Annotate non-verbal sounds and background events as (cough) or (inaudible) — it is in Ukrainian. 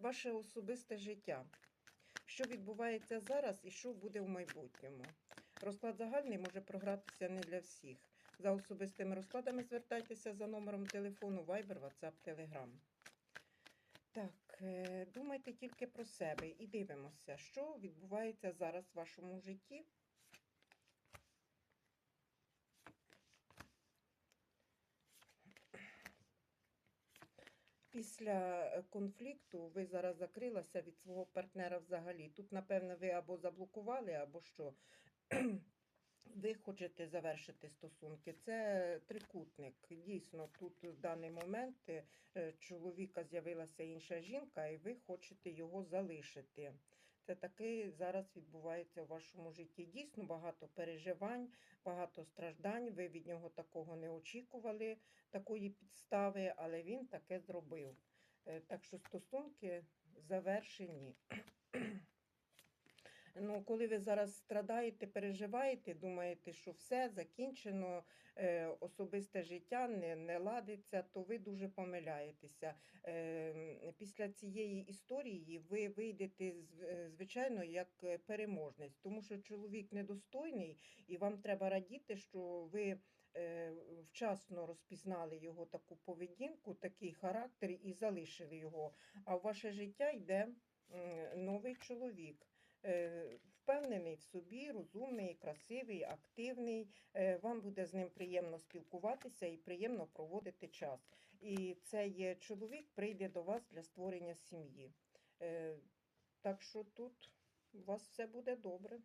ваше особисте життя. Що відбувається зараз і що буде в майбутньому. Розклад загальний може програтися не для всіх. За особистими розкладами звертайтеся за номером телефону Viber, WhatsApp, Telegram. Так, е, думайте тільки про себе і дивимося, що відбувається зараз в вашому житті. Після е, конфлікту ви зараз закрилася від свого партнера взагалі. Тут, напевно, ви або заблокували, або що. (clears throat) Ви хочете завершити стосунки. Це трикутник. Дійсно, тут в даний момент е, чоловіка з'явилася інша жінка, і ви хочете його залишити. Це таке зараз відбувається в вашому житті. Дійсно багато переживань, багато страждань. Ви від нього такого не очікували, такої підстави, але він таке зробив. Е, Так що стосунки завершені. Ну, коли ви зараз страдаєте, переживаєте, думаєте, що все закінчено, е, особисте життя не, не ладиться, то ви дуже помиляєтеся. Е, після цієї історії ви вийдете, е, звичайно, як е, переможець, тому що чоловік недостойний, і вам треба радіти, що ви е, вчасно розпізнали його таку поведінку, такий характер і залишили його. А в ваше життя йде новий чоловік. Е, Впевнений в собі, розумний, красивий, активний. Е, Вам буде з ним приємно спілкуватися і приємно проводити час. І цей чоловік прийде до вас для створення сім'ї. Е, Так що тут у вас все буде добре.